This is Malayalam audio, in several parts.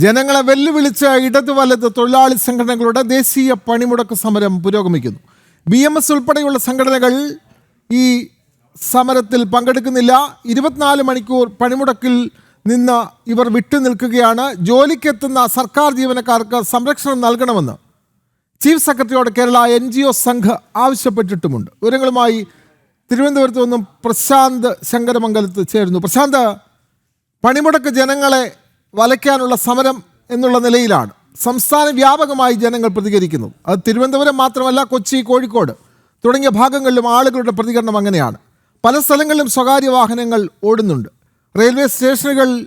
ജനങ്ങളെ വെല്ലുവിളിച്ച ഇടതു വലത് തൊഴിലാളി സംഘടനകളുടെ ദേശീയ പണിമുടക്ക് സമരം പുരോഗമിക്കുന്നു. ബി എം എസ് ഉൾപ്പെടെയുള്ള സംഘടനകൾ ഈ സമരത്തിൽ പങ്കെടുക്കുന്നില്ല. ഇരുപത്തിനാല് മണിക്കൂർ പണിമുടക്കിൽ നിന്ന് ഇവർ വിട്ടുനിൽക്കുകയാണ് ജോലിക്കെത്തുന്ന സർക്കാർ ജീവനക്കാർക്ക് സംരക്ഷണം നൽകണമെന്ന് chief സെക്രട്ടറിയോട് Kerala N G O Sangh ആവശ്യപ്പെട്ടിട്ടുമുണ്ട്. വിവരങ്ങളുമായി തിരുവനന്തപുരത്ത് നിന്നും പ്രശാന്ത് ശങ്കരമംഗലത്ത് ചേരുന്നു. പ്രശാന്ത് പണിമുടക്ക് ജനങ്ങളെ വലയ്ക്കാനുള്ള സമരം എന്നുള്ള നിലയിലാണ്. സംസ്ഥാന വ്യാപകമായി ജനങ്ങൾ പ്രതികരിക്കുന്നു. അത് തിരുവനന്തപുരം മാത്രമല്ല കൊച്ചി കോഴിക്കോട് തുടങ്ങിയ ഭാഗങ്ങളിലും ആളുകളുടെ പ്രതികരണം അങ്ങനെയാണ്. പല സ്ഥലങ്ങളിലും സ്വകാര്യ വാഹനങ്ങൾ ഓടുന്നുണ്ട്. റെയിൽവേ സ്റ്റേഷനുകൾ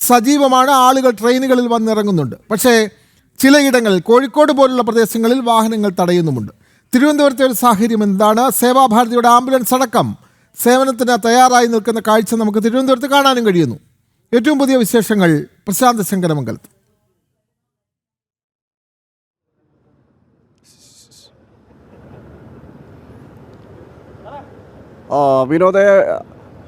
സജീവമാണ് ആളുകൾ ട്രെയിനുകളിൽ വന്നിറങ്ങുന്നുണ്ട്. പക്ഷേ ചിലയിടങ്ങളിൽ കോഴിക്കോട് പോലുള്ള പ്രദേശങ്ങളിൽ വാഹനങ്ങൾ തടയുന്നുമുണ്ട്. തിരുവനന്തപുരത്തെ ഒരു സാഹചര്യം എന്താണ്? സേവാഭാരതിയുടെ ആംബുലൻസ് അടക്കം സേവനത്തിന് തയ്യാറായി നിൽക്കുന്ന കാഴ്ച നമുക്ക് തിരുവനന്തപുരത്ത് കാണാനും കഴിയുന്നു. ഏറ്റവും പുതിയ വിശേഷങ്ങൾ പ്രശാന്ത ശങ്കരമംഗലത്ത്. വിനോദെ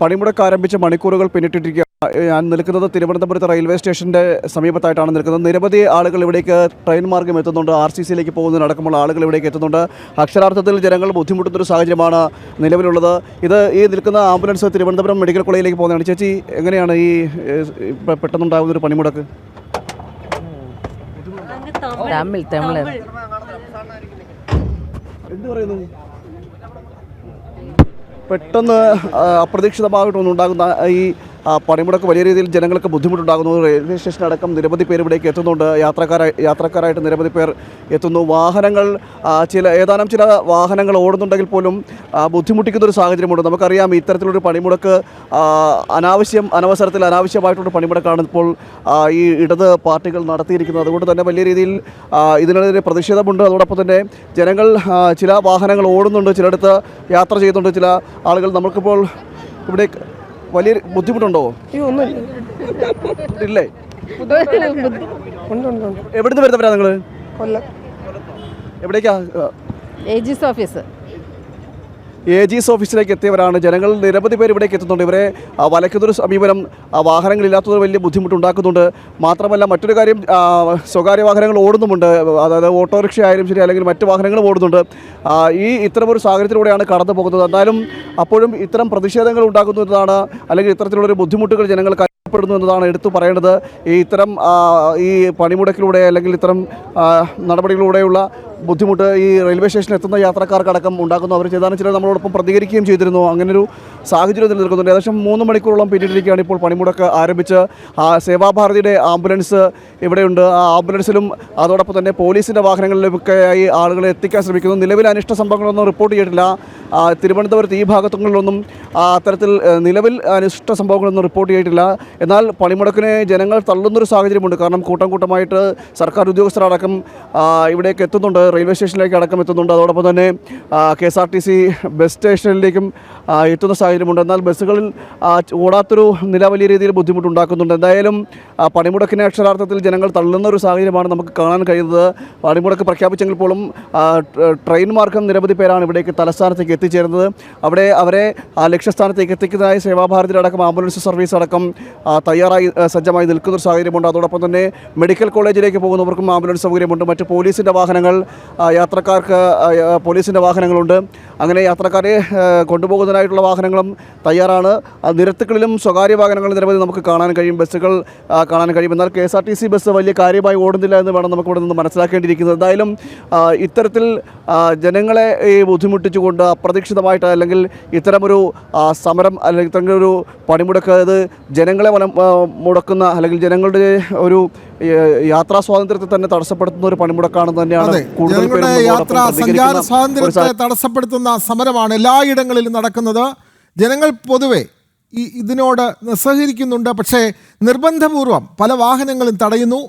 പണിമുടക്ക് ആരംഭിച്ച മണിക്കൂറുകൾ പിന്നിട്ടിരിക്കുക ഞാൻ നിൽക്കുന്നത് തിരുവനന്തപുരത്ത് റെയിൽവേ സ്റ്റേഷന്റെ സമീപത്തായിട്ടാണ് നിൽക്കുന്നത്. നിരവധി ആളുകൾ ഇവിടേക്ക് ട്രെയിൻ മാർഗം എത്തുന്നുണ്ട്. ആർ സി സിയിലേക്ക് പോകുന്നതിനടക്കമുള്ള ആളുകൾ ഇവിടേക്ക് എത്തുന്നുണ്ട്. അക്ഷരാർത്ഥത്തിൽ ജനങ്ങൾ ബുദ്ധിമുട്ടുന്നൊരു സാഹചര്യമാണ് നിലവിലുള്ളത്. ഇത് ഈ നിൽക്കുന്ന ആംബുലൻസ് തിരുവനന്തപുരം മെഡിക്കൽ കോളേജിലേക്ക് പോകുന്നതാണ്. ചേച്ചി എങ്ങനെയാണ് ഈ പെട്ടെന്നുണ്ടാകുന്ന ഒരു പണിമുടക്ക്? തമിഴ് തമിഴ്. എന്ത് പറയുന്നു? പെട്ടെന്ന് അപ്രതീക്ഷിതമായിട്ടൊന്നുണ്ടാകുന്ന ഈ പണിമുടക്ക് വലിയ രീതിയിൽ ജനങ്ങൾക്ക് ബുദ്ധിമുട്ടുണ്ടാകുന്നു. റെയിൽവേ സ്റ്റേഷൻ അടക്കം നിരവധി പേർ ഇവിടേക്ക് എത്തുന്നുണ്ട്. യാത്രക്കാരായി യാത്രക്കാരായിട്ട് നിരവധി പേർ എത്തുന്നു. വാഹനങ്ങൾ ചില ഏതാനും ചില വാഹനങ്ങൾ ഓടുന്നുണ്ടെങ്കിൽ പോലും ബുദ്ധിമുട്ടിക്കുന്ന ഒരു സാഹചര്യമുണ്ട്. നമുക്കറിയാം ഇത്തരത്തിലൊരു പണിമുടക്ക് അനാവശ്യം അനവസരത്തിൽ അനാവശ്യമായിട്ടുള്ള പണിമുടക്കാണ് ഇപ്പോൾ ഈ ഇടത് പാർട്ടികൾ നടത്തിയിരിക്കുന്നത്. അതുകൊണ്ട് തന്നെ വലിയ രീതിയിൽ ഇതിനെതിരെ പ്രതിഷേധമുണ്ട്. അതോടൊപ്പം തന്നെ ജനങ്ങൾ ചില വാഹനങ്ങൾ ഓടുന്നുണ്ട്. ചിലയിടത്ത് യാത്ര ചെയ്യുന്നുണ്ട്. ചില ആളുകൾ നമുക്കിപ്പോൾ ഇവിടെ വലിയ ബുദ്ധിമുട്ടുണ്ടോ? ഇല്ലേ. എവിടുന്ന് വരുന്നവരാ നിങ്ങൾ? കൊല്ലം. എവിടേക്കാ? AG's office. A G S ഓഫീസിലേക്ക് എത്തിയവരാണ്. ജനങ്ങൾ നിരവധി പേർ ഇവിടേക്ക് എത്തുന്നുണ്ട്. ഇവരെ വലയ്ക്കുന്നൊരു സമീപനം വാഹനങ്ങളില്ലാത്തത് വലിയ ബുദ്ധിമുട്ടുണ്ടാക്കുന്നുണ്ട്. മാത്രമല്ല മറ്റൊരു കാര്യം സ്വകാര്യ വാഹനങ്ങൾ ഓടുന്നുമുണ്ട്. അതായത് ഓട്ടോറിക്ഷ ആയാലും ശരി അല്ലെങ്കിൽ മറ്റ് വാഹനങ്ങളും ഓടുന്നുണ്ട്. ഈ ഇത്തരമൊരു സാഹചര്യത്തിലൂടെയാണ് കടന്നു പോകുന്നത്. എന്നാലും അപ്പോഴും ഇത്തരം പ്രതിഷേധങ്ങൾ ഉണ്ടാക്കുന്നതാണ് അല്ലെങ്കിൽ ഇത്തരത്തിലുള്ളൊരു ബുദ്ധിമുട്ടുകൾ ജനങ്ങൾക്ക് അനുഭവപ്പെടുന്നു എന്നതാണ് എടുത്തു പറയേണ്ടത്. ഈ ഇത്തരം ഈ പണിമുടക്കിലൂടെ അല്ലെങ്കിൽ ഇത്തരം നടപടികളിലൂടെയുള്ള ബുദ്ധിമുട്ട് ഈ റെയിൽവേ സ്റ്റേഷനിൽ എത്തുന്ന യാത്രക്കാർക്കടക്കം ഉണ്ടാക്കുന്നു. അവർ ചെയ്താലും ചിലർ നമ്മളോടൊപ്പം പ്രതികരിക്കുകയും ചെയ്തിരുന്നു. അങ്ങനൊരു സാഹചര്യം നിലനിൽക്കുന്നുണ്ട്. ഏകദേശം മൂന്ന് മണിക്കൂറോളം പിന്നിട്ടിരിക്കുകയാണ് ഇപ്പോൾ പണിമുടക്ക് ആരംഭിച്ച്. ആ സേവാഭാരതിയുടെ ആംബുലൻസ് ഇവിടെയുണ്ട്. ആ ആംബുലൻസിലും അതോടൊപ്പം തന്നെ പോലീസിന്റെ വാഹനങ്ങളിലൊക്കെ ആയി ആളുകളെ എത്തിക്കാൻ ശ്രമിക്കുന്നു. നിലവിൽ അനിഷ്ട സംഭവങ്ങളൊന്നും റിപ്പോർട്ട് ചെയ്തിട്ടില്ല. തിരുവനന്തപുരത്ത് ഈ ഭാഗത്തുകളിലൊന്നും അത്തരത്തിൽ നിലവിൽ അനിഷ്ട സംഭവങ്ങളൊന്നും റിപ്പോർട്ട് ചെയ്തിട്ടില്ല. എന്നാൽ പണിമുടക്കിനെ ജനങ്ങൾ തള്ളുന്നൊരു സാഹചര്യമുണ്ട്. കാരണം കൂട്ടം കൂട്ടമായിട്ട് സർക്കാർ ഉദ്യോഗസ്ഥരടക്കം ഇവിടേക്ക് എത്തുന്നുണ്ട്. റെയിൽവേ സ്റ്റേഷനിലേക്ക് അടക്കം എത്തുന്നുണ്ട്. അതോടൊപ്പം തന്നെ K S R T C bus സ്റ്റേഷനിലേക്കും എത്തുന്ന സാഹചര്യമുണ്ട്. എന്നാൽ ബസ്സുകളിൽ ഓടാത്തൊരു നില വലിയ രീതിയിൽ ബുദ്ധിമുട്ടുണ്ടാക്കുന്നുണ്ട്. എന്തായാലും പണിമുടക്കിനെ അക്ഷരാർത്ഥത്തിൽ ജനങ്ങൾ തള്ളുന്ന ഒരു സാഹചര്യമാണ് നമുക്ക് കാണാൻ കഴിയുന്നത്. പണിമുടക്ക് പ്രഖ്യാപിച്ചെങ്കിൽ പോലും ട്രെയിൻ മാർഗം നിരവധി പേരാണ് ഇവിടേക്ക് തലസ്ഥാനത്തേക്ക് എത്തിച്ചേരുന്നത്. അവിടെ അവരെ ലക്ഷ്യസ്ഥാനത്തേക്ക് എത്തിക്കുന്നതായി സേവാഭാരതിയുടെ അടക്കം ആംബുലൻസ് സർവീസ് അടക്കം തയ്യാറായി സജ്ജമായി നിൽക്കുന്നൊരു സാഹചര്യമുണ്ട്. അതോടൊപ്പം തന്നെ മെഡിക്കൽ കോളേജിലേക്ക് പോകുന്നവർക്കും ആംബുലൻസ് സൗകര്യമുണ്ട്. മറ്റ് പോലീസിന്റെ വാഹനങ്ങൾ യാത്രക്കാർക്ക് പോലീസിന്റെ വാഹനങ്ങളുണ്ട്. അങ്ങനെ യാത്രക്കാരെ കൊണ്ടുപോകുന്നതിനായിട്ടുള്ള വാഹനങ്ങളും തയ്യാറാണ്. നിരത്തുകളിലും സ്വകാര്യ വാഹനങ്ങൾ നിരവധി നമുക്ക് കാണാൻ കഴിയും. ബസ്സുകൾ കാണാൻ കഴിയും. എന്നാൽ K S R T C bus വലിയ കാര്യമായി ഓടുന്നില്ല എന്ന് വേണം നമുക്കിവിടെ നിന്ന് മനസ്സിലാക്കേണ്ടിയിരിക്കുന്നത്. എന്തായാലും ഇത്തരത്തിൽ ജനങ്ങളെ ഈ ബുദ്ധിമുട്ടിച്ചുകൊണ്ട് അപ്രതീക്ഷിതമായിട്ട് അല്ലെങ്കിൽ ഇത്തരമൊരു സമരം അല്ലെങ്കിൽ ഇത്തരമൊരു പണിമുടക്ക് അത് ജനങ്ങളെ ആ, മുടക്കുന്ന അല്ലെങ്കിൽ ജനങ്ങളുടെ ഒരു യാത്രാ സ്വാതന്ത്ര്യത്തെ തന്നെ തടസ്സപ്പെടുത്തുന്ന ഒരു പണിമുടക്കാണെന്ന് തന്നെയാണ് കൂടുതൽ യാത്രാ സഞ്ചാര സ്വാതന്ത്ര്യത്തെ. തടസ്സപ്പെടുത്തുന്ന സമരമാണ് എല്ലായിടങ്ങളിലും നടക്കുന്നത്. ജനങ്ങൾ പൊതുവെ ഇതിനോട് നിസ്സഹകരിക്കുന്നുണ്ട്. പക്ഷേ നിർബന്ധപൂർവം പല വാഹനങ്ങളും തടയുന്നു.